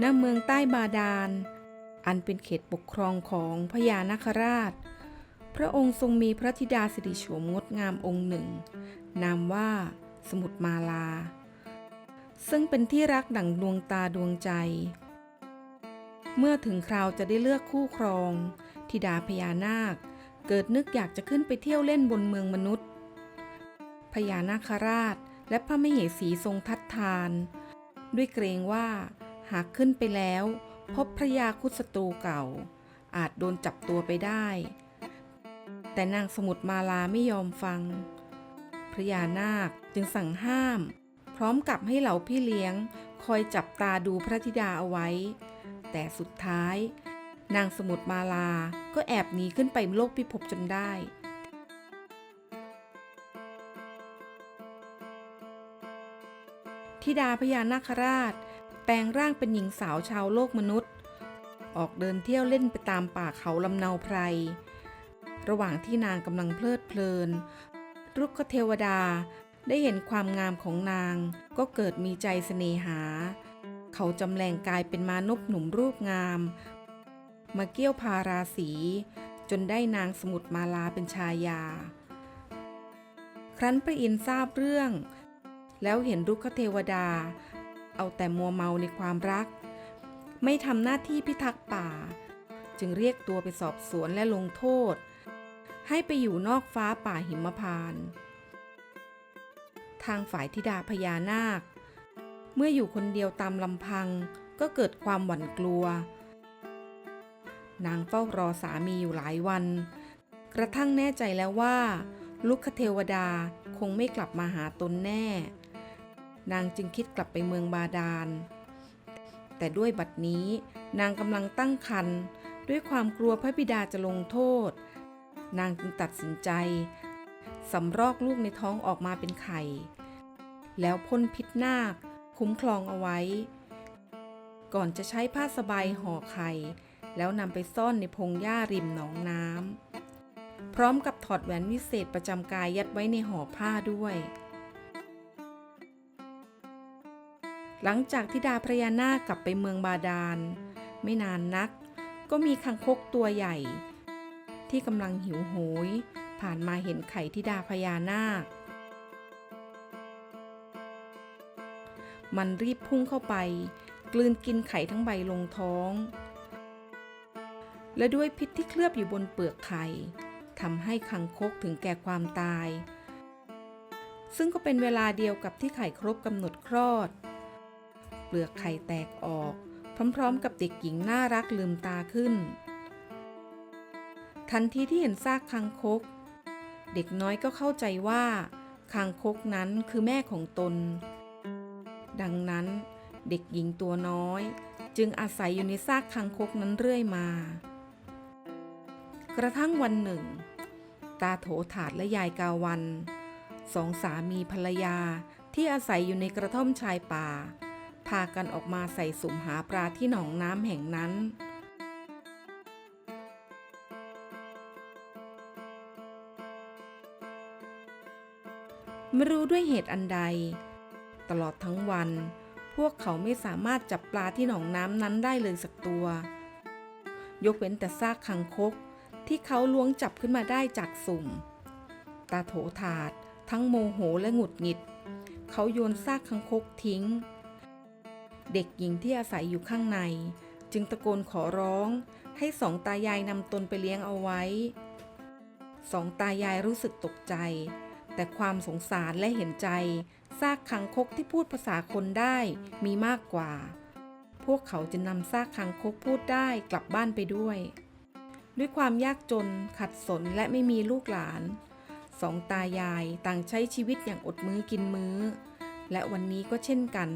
ณเมืองใต้บาดาล อันเป็นเขตปกครองของพญานาคราช พระองค์ทรงมีพระธิดาสิริโฉมงดงามองค์หนึ่ง นามว่าสมุทรมาลา ซึ่งเป็นที่รักดั่งดวงตาดวงใจ เมื่อถึงคราวจะได้เลือกคู่ครองธิดาพญานาค เกิดนึกอยากจะขึ้นไปเที่ยวเล่นบนเมืองมนุษย์ พญานาคราชและพระมเหสีทรงทัดทาน ด้วยเกรงว่า หากขึ้นไปแล้ว พบพระยาคุศัตรูเก่า อาจโดนจับตัวไปได้ แต่นางสมุทรมาลาไม่ยอมฟัง พระยานาคจึงสั่งห้าม พร้อมกับให้เหล่าพี่เลี้ยง คอยจับตาดูพระธิดาเอาไว้ แต่สุดท้าย นางสมุทรมาลาก็แอบหนีขึ้นไปโลกพิภพจนได้ธิดาพญานาคราช แปลงร่างเป็นหญิงสาวชาวโลกมนุษย์ ออกเดินเที่ยวเล่นไปตามป่าเขาลำเนาไพร ระหว่างที่นางกำลังเพลิดเพลินรุกขเทวดาได้เห็นความงามของนางก็เกิดมีใจเสน่หา เขาจำแรงกายเป็นมานพหนุ่มรูปงาม มาเกี่ยวพาราศีจนได้นางสมุทรมาลาเป็นชายา ครั้นพระอินทร์ทราบเรื่อง แล้วเห็นรุกขเทวดา เอาแต่มัวเมาในความรัก ไม่ทำหน้าที่พิทักษ์ป่า จึงเรียกตัวไปสอบสวนและลงโทษ ให้ไปอยู่นอกฟ้าป่าหิมพานต์ทางฝ่ายธิดาพญานาค เมื่ออยู่คนเดียวตามลำพังก็เกิดความหวั่นกลัว นางเฝ้ารอสามีอยู่หลายวัน กระทั่งแน่ใจแล้วว่า ลุกคเทวดาคงไม่กลับมาหาตนแน่ นางจึงคิดกลับไปเมืองบาดาล แต่ด้วยบัดนี้นางกำลังตั้งครรภ์ด้วยความกลัวพระบิดาจะลงโทษ นางจึงตัดสินใจสำรอกลูกในท้องออกมาเป็นไข่ แล้วพ่นพิษนาคคุ้มครองเอาไว้ ก่อนจะใช้ผ้าสบายห่อไข่ แล้วนำไปซ่อนในพงหญ้าริมหนองน้ำพร้อมกับถอดแหวนวิเศษประจำกายยัดไว้ในห่อผ้าด้วย หลังจากที่ดาพระยานาคกลับไปเมืองบาดาล ไม่นานนัก ก็มีคังคกตัวใหญ่ ที่กำลังหิวโหย ผ่านมาเห็นไข่ที่ดาพญานาค มันรีบพุ่งเข้าไป กลืนกินไข่ทั้งใบลงท้อง และด้วยพิษที่เคลือบอยู่บนเปลือกไข่ทำให้คังคกถึงแก่ความตาย ซึ่งก็เป็นเวลาเดียวกับที่ไข่ครบกำหนดคลอด เปลือกไข่แตกออก พร้อมๆ กับเด็กหญิงน่ารักลืมตาขึ้น ทันทีที่เห็นซากคังคก เด็กน้อยก็เข้าใจว่าคางคกนั้นคือแม่ของตน ดังนั้นเด็กหญิงตัวน้อย จึงอาศัยอยู่ในซากคางคกนั้นเรื่อยมา กระทั่งวันหนึ่ง ตาโถถาดและยายกาวันสองสามีภรรยาที่อาศัยอยู่ในกระท่อมชายป่าากันออกมาใส่สุ่มหาปลาที่หนองน้ำแห่งนั้น ไม่รู้ด้วยเหตุอันใด ตลอดทั้งวัน พวกเขาไม่สามารถจับปลาที่หนองน้ำนั้นได้เลยสักตัว ยกเว้นแต่ซากคังคกที่เขาล้วงจับขึ้นมาได้จากสุ่ม ตาโถถาด ทั้งโมโหและหงุดหงิด เขาโยนซากคังคกทิ้ง เด็กหญิงที่อาศัยอยู่ข้างใน จึงตะโกนขอร้องให้สองตายายนำตนไปเลี้ยงเอาไว้ สองตายายรู้สึกตกใจ แต่ความสงสารและเห็นใจซากคังคกที่พูดภาษาคนได้มีมากกว่า พวกเขาจะนำซากคังคกพูดได้กลับบ้านไปด้วย ด้วยความยากจนขัดสนและไม่มีลูกหลาน สองตายายต่างใช้ชีวิตอย่างอดมื้อกินมื้อ และวันนี้ก็เช่นกัน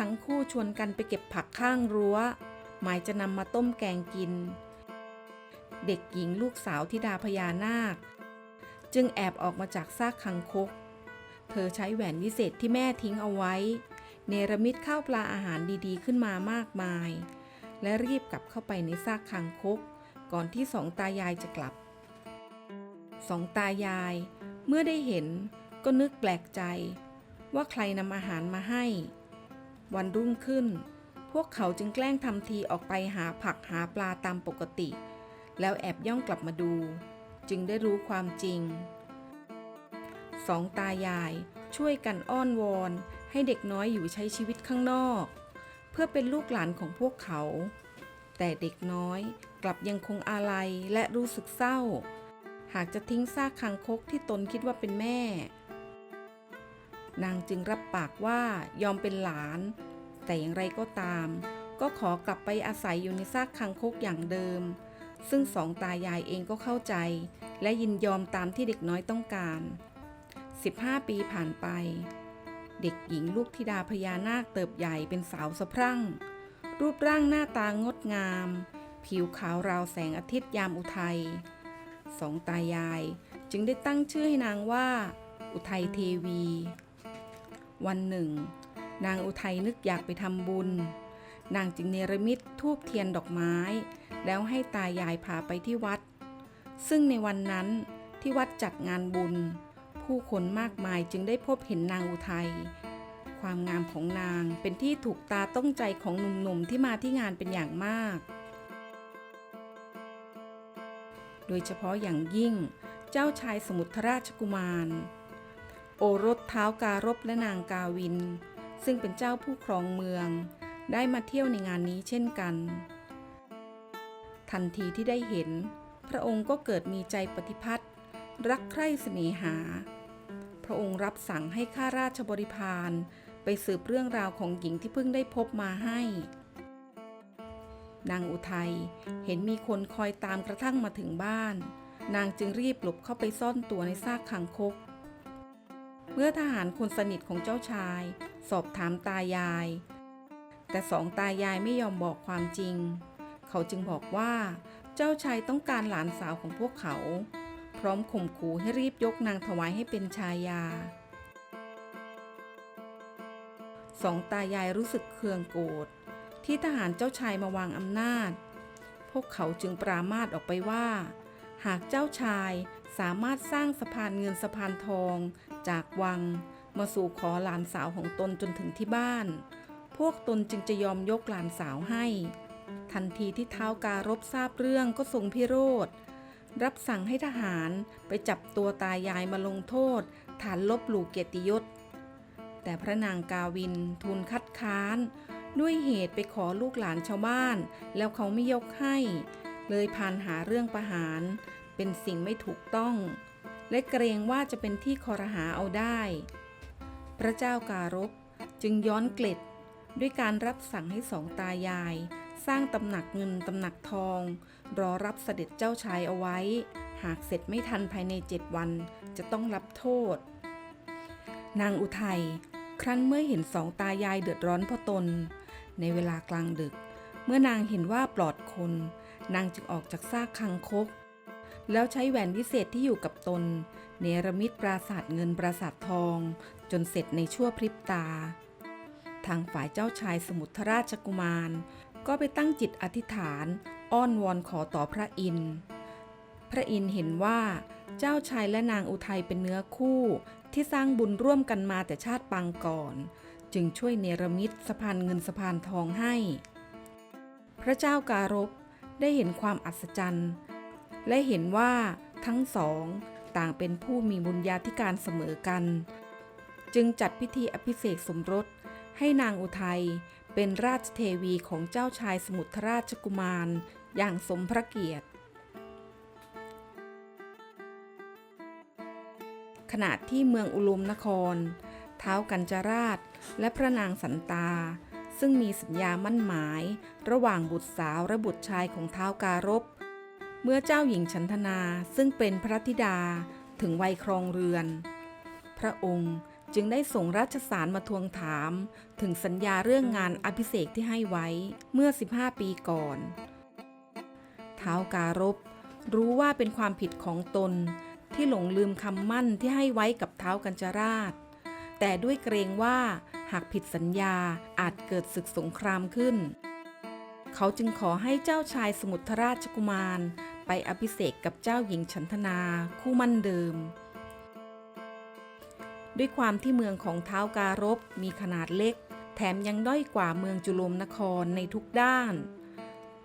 ทั้งคู่ชวนกันไปเก็บผักข้างรั้ว หมายจะนำมาต้มแกงกิน เด็กหญิงลูกสาวธิดาพญานาค จึงแอบออกมาจากซากคังคก เธอใช้แหวนวิเศษที่แม่ทิ้งเอาไว้ เนรมิตข้าวปลาอาหารดีๆขึ้นมามากมาย และรีบกลับเข้าไปในซากคังคก ก่อนที่สองตายายจะกลับ สองตายาย เมื่อได้เห็นก็นึกแปลกใจ ว่าใครนำอาหารมาให้ วันรุ่งขึ้น พวกเขาจึงแกล้งทำทีออกไปหาผักหาปลาตามปกติ แล้วแอบย่องกลับมาดู จึงได้รู้ความจริง สองตายายช่วยกันอ้อนวอน ให้เด็กน้อยอยู่ใช้ชีวิตข้างนอก เพื่อเป็นลูกหลานของพวกเขา แต่เด็กน้อยกลับยังคงอาลัยและรู้สึกเศร้า หากจะทิ้งซากคางคกที่ตนคิดว่าเป็นแม่ นางจึงรับปากว่ายอมเป็นหลาน แต่อย่างไรก็ตาม ก็ขอกลับไปอาศัยอยู่ในซากคางคกอย่างเดิม ซึ่งสองตายายเองก็เข้าใจ และยินยอมตามที่เด็กน้อยต้องการ 15 ปีผ่านไป เด็กหญิงลูกธิดาพญานาคเติบใหญ่เป็นสาวสะพรั่ง รูปร่างหน้าตางดงาม ผิวขาวราวแสงอาทิตย์ยามอุทัยสองตายายจึงได้ตั้งชื่อให้นางว่า อุทัยเทวี วันหนึ่ง นางอุทัยนึกอยากไปทำบุญ นางจึงเนรมิตทูบเทียนดอกไม้ แล้วให้ตายายพาไปที่วัด ซึ่งในวันนั้นที่วัดจัดงานบุญ ผู้คนมากมายจึงได้พบเห็นนางอุทัย ความงามของนางเป็นที่ถูกตาต้องใจของหนุ่มๆที่มาที่งานเป็นอย่างมาก โดยเฉพาะอย่างยิ่งเจ้าชายสมุทรราชกุมาร โอรสเท้าวการบและนางกาวิน ซึ่งเป็นเจ้าผู้ครองเมือง ได้มาเที่ยวในงานนี้เช่นกัน ทันทีที่ได้เห็น พระองค์ก็เกิดมีใจปฏิพัตรักใคร่เสน่หา พระองค์รับสั่งให้ข้าราชบริพารไปสืบเรื่องราวของหญิงที่เพิ่งได้พบมาให้ นางอุทัยเห็นมีคนคอยตามกระทั่งมาถึงบ้าน นางจึงรีบหลบเข้าไปซ่อนตัวในซากคางคก เมื่อทหารคนสนิทของเจ้าชาย สอบถามตายาย แต่สองตายายไม่ยอมบอกความจริง เขาจึงบอกว่าเจ้าชายต้องการหลานสาวของพวกเขา พร้อมข่มขู่ให้รีบยกนางถวายให้เป็นชายา สองตายายรู้สึกเคืองโกรธที่ทหารเจ้าชายมาวางอำนาจ พวกเขาจึงปรามาสออกไปว่า หากเจ้าชายสามารถสร้างสะพานเงินสะพานทอง จากวังมาสู่ขอหลานสาวของตนจนถึงที่บ้าน พวกตนจึงจะยอมยกหลานสาวให้ ทันทีที่เท้าวการบทราบเรื่องก็ทรงพิโรธ รับสั่งให้ทหารไปจับตัวตายายมาลงโทษ ฐานลบหลู่เกียรติยศ แต่พระนางกาวินทูลคัดค้าน ด้วยเหตุไปขอลูกหลานชาวบ้าน แล้วเขาไม่ยกให้ เลยพานหาเรื่องประหาร เป็นสิ่งไม่ถูกต้อง และเกรงว่าจะเป็นที่คอรหาเอาได้ พระเจ้าการบจึงย้อนเกล็ดด้วยการรับสั่งให้สองตายาย สร้างตำหนักเงินตำหนักทอง รอรับเสด็จเจ้าชายเอาไว้ หากเสร็จไม่ทันภายในเจ็ดวันจะต้องรับโทษ นางอุทัยครั้นเมื่อเห็นสองตายายเดือดร้อนเพราะตน ในเวลากลางดึก เมื่อนางเห็นว่าปลอดคน นางจึงออกจากซากคังคก แล้วใช้แหวนวิเศษที่อยู่กับตน เนรมิตปราสาทเงินปราสาททอง จนเสร็จในชั่วพริบตา ทางฝ่ายเจ้าชายสมุทรราชกุมาร ก็ไปตั้งจิตอธิษฐาน อ้อนวอนขอต่อพระอินทร์พระอินทร์เห็นว่าเจ้าชายและนางอุทัยเป็นเนื้อคู่ที่สร้างบุญร่วมกันมาแต่ชาติปางก่อน จึงช่วยเนรมิตสะพานเงินสะพานทองให้ พระเจ้าการบได้เห็นความอัศจรรย์ และเห็นว่าทั้งสองต่างเป็นผู้มีบุญญาธิการเสมอกัน จึงจัดพิธีอภิเษกสมรสให้นางอุทัยเป็นราชเทวีของเจ้าชายสมุทรราชกุมารอย่างสมพระเกียรติ ขณะที่เมืองอุลุมนคร เท้ากัญจราชและพระนางสันตา ซึ่งมีสัญญามั่นหมาย ระหว่างบุตรสาวและบุตรชายของเท้าการบ เมื่อเจ้าหญิงชันธนาซึ่งเป็นพระธิดาถึงวัยครองเรือน พระองค์จึงได้ส่งราชสารมาทวงถาม ถึงสัญญาเรื่องงานอภิเษกที่ให้ไว้เมื่อ 15 ปีก่อนเท้าวการบรู้ว่าเป็นความผิดของตนที่หลงลืมคำมั่นที่ให้ไว้กับเท้ากัญจราช แต่ด้วยเกรงว่าหากผิดสัญญาอาจเกิดศึกสงครามขึ้น เขาจึงขอให้เจ้าชายสมุทรราชกุมาร ไปอภิเษกกับเจ้าหญิงชันธนาคู่มั่นเดิม ด้วยความที่เมืองของเท้าวการบมีขนาดเล็กแถถมยังด้อยกว่าเมืองจุลมนครในทุกด้าน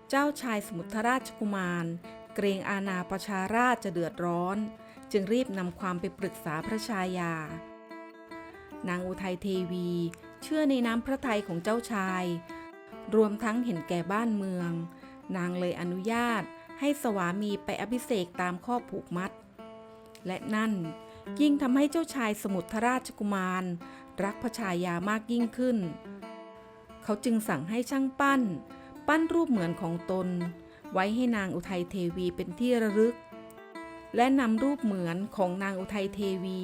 เจ้าชายสมุทรราชกุมาร เกรงอาณาประชาราชจะเดือดร้อน จึงรีบนำความไปปรึกษาพระชายา นางอุทัยเทวี เชื่อในน้ำพระทัยของเจ้าชาย รวมทั้งเห็นแก่บ้านเมืองนางเลยอนุญาต ให้สวามีไปอภิเษกตามข้อผูกมัด และนั่นยิ่งทำให้เจ้าชายสมุทรราชกุมาร รักพระชายามากยิ่งขึ้น เขาจึงสั่งให้ช่างปั้น ปั้นรูปเหมือนของตน ไว้ให้นางอุทัยเทวีเป็นที่ระลึก และนำรูปเหมือนของนางอุทัยเทวี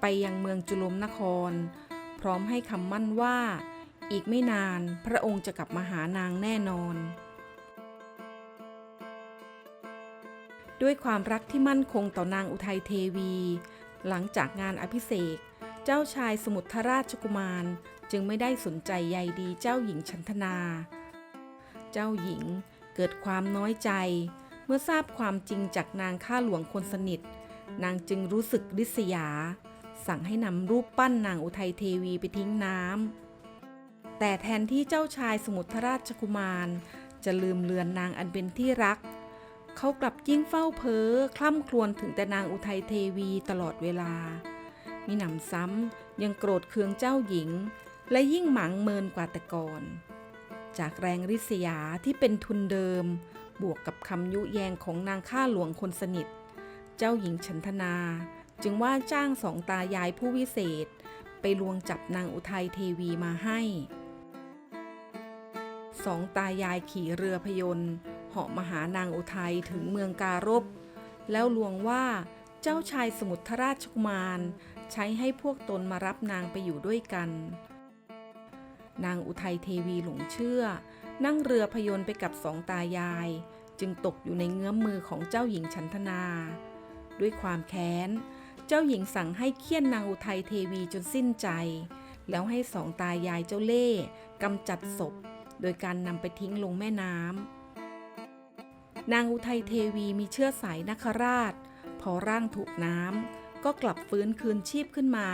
ไปยังเมืองจุลมนคร พร้อมให้คำมั่นว่า อีกไม่นานพระองค์จะกลับมาหานางแน่นอน ด้วยความรักที่มั่นคงต่อนางอุทัยเทวี หลังจากงานอภิเษกเจ้าชายสมุทรราชกุมาร จึงไม่ได้สนใจใยดีเจ้าหญิงชันธนา เจ้าหญิงเกิดความน้อยใจ เมื่อทราบความจริงจากนางข้าหลวงคนสนิท นางจึงรู้สึกริษยา สั่งให้นำรูปปั้นนางอุทัยเทวีไปทิ้งน้ำแต่แทนที่เจ้าชายสมุทรราชกุมาร จะลืมเลือนนางอันเป็นที่รัก เขากลับยิ่งเฝ้าเพ้อคล่ำครวญถึงแต่นางอุทัยเทวีตลอดเวลา มีหนำซ้ำยังโกรธเคืองเจ้าหญิง และยิ่งหมังเมินกว่าแต่ก่อน จากแรงริษยาที่เป็นทุนเดิม บวกกับคำยุแยงของนางข้าหลวงคนสนิท เจ้าหญิงชันธนา จึงว่าจ้างสองตายายผู้วิเศษ ไปลวงจับนางอุทัยเทวีมาให้สองตายายขี่เรือพยนต์ เหาะมาหานางอุทัยถึงเมืองการบ แล้วลวงว่าเจ้าชายสมุทรราชกุมาร ใช้ให้พวกตนมารับนางไปอยู่ด้วยกัน นางอุทัยเทวีหลงเชื่อ นั่งเรือพยนต์ไปกับสองตายาย จึงตกอยู่ในเงื้อมมือของเจ้าหญิงชันธนา ด้วยความแค้น เจ้าหญิงสั่งให้เคี่ยนนางอุทัยเทวีจนสิ้นใจ แล้วให้สองตายายเจ้าเล่ห์กำจัดศพโดยการนำไปทิ้งลงแม่น้ำ นางอุทัยเทวีมีเชื้อสายนคราช พอร่างถูกน้ำก็กลับฟื้นคืนชีพขึ้นมา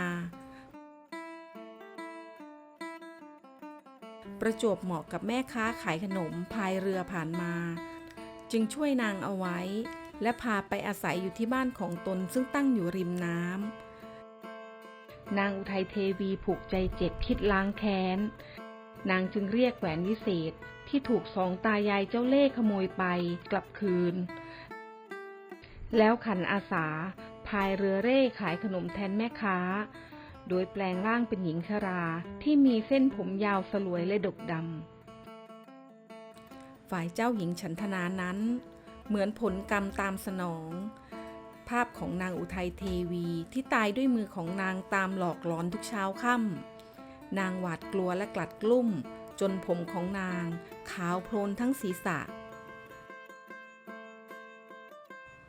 ประจวบเหมาะกับแม่ค้าขายขนมพายเรือผ่านมา จึงช่วยนางเอาไว้ และพาไปอาศัยอยู่ที่บ้านของตนซึ่งตั้งอยู่ริมน้ำนางอุทัยเทวีผูกใจเจ็บคิดล้างแค้น นางจึงเรียกแหวนวิเศษที่ถูกสองตายายเจ้าเล่ห์ขโมยไปกลับคืน แล้วขันอาสาพายเรือเร่ขายขนมแทนแม่ค้า โดยแปลงร่างเป็นหญิงชราที่มีเส้นผมยาวสลวยและดกดำ ฝ่ายเจ้าหญิงฉันทนานั้น เหมือนผลกรรมตามสนอง ภาพของนางอุทัยเทวีที่ตายด้วยมือของนางตามหลอกหลอนทุกเช้าค่ำ นางหวาดกลัวและกลัดกลุ้ม จนผมของนาง ขาวโพลนทั้งศีรษะ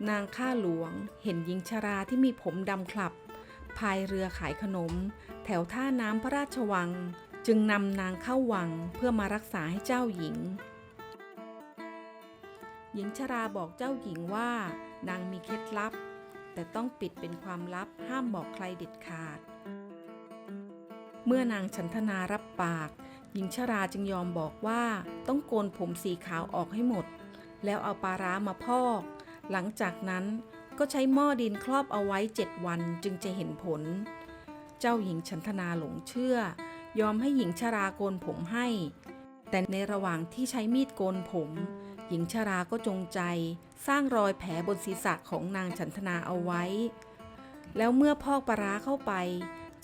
นางข้าหลวงเห็นหญิงชราที่มีผมดำคลับ พายเรือขายขนม แถวท่าน้ำพระราชวัง จึงนำนางเข้าวังเพื่อมารักษาให้เจ้าหญิง หญิงชราบอกเจ้าหญิงว่านางมีเคล็ดลับ แต่ต้องปิดเป็นความลับห้ามบอกใครเด็ดขาด เมื่อนางฉันทนารับปาก หญิงชราจึงยอมบอกว่าต้องโกนผมสีขาวออกให้หมด แล้วเอาปลาร้ามาพอก หลังจากนั้นก็ใช้หม้อดินครอบเอาไว้เจ็ดวันจึงจะเห็นผล เจ้าหญิงฉันทนาหลงเชื่อ ยอมให้หญิงชราโกนผมให้ แต่ในระหว่างที่ใช้มีดโกนผม หญิงชราก็จงใจ สร้างรอยแผลบนศีรษะของนางฉันทนาเอาไว้ แล้วเมื่อพอกปลาร้าเข้าไป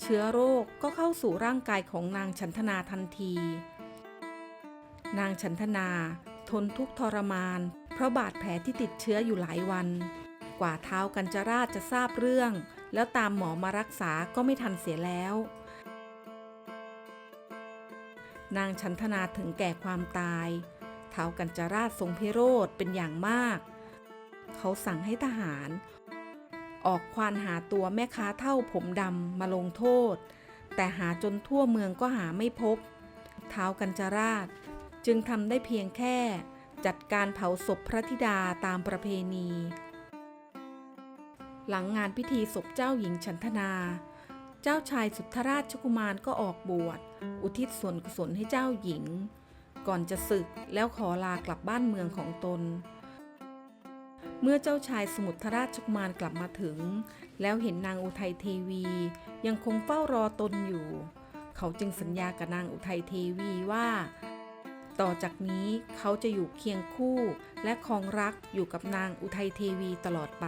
เชื้อโรคก็เข้าสู่ร่างกายของนางฉันทนาทันที นางฉันทนาทนทุกทรมาน เพราะบาดแผลที่ติดเชื้ออยู่หลายวัน กว่าเท้ากัญจราชจะทราบเรื่อง แล้วตามหมอมารักษาก็ไม่ทันเสียแล้ว นางชันทนาถึงแก่ความตาย เท้ากัญจราชทรงพิโรธเป็นอย่างมาก เขาสั่งให้ทหาร ออกควานหาตัวแม่ค้าเท่าผมดำมาลงโทษ แต่หาจนทั่วเมืองก็หาไม่พบ เท้ากัญจราช จึงทำได้เพียงแค่ จัดการเผาศพพระธิดาตามประเพณี หลังงานพิธีศพเจ้าหญิงชันทนา เจ้าชายสุทธราชกุมารก็ออกบวช อุทิศส่วนกุศลให้เจ้าหญิง ก่อนจะศึกแล้วขอลากลับบ้านเมืองของตน เมื่อเจ้าชายสมุทรราชกุมารกลับมาถึง แล้วเห็นนางอุทัยเทวี ยังคงเฝ้ารอตนอยู่ เขาจึงสัญญากับนางอุทัยเทวีว่า ต่อจากนี้เขาจะอยู่เคียงคู่ และคองรักอยู่กับนางอุทัยเทวีตลอดไป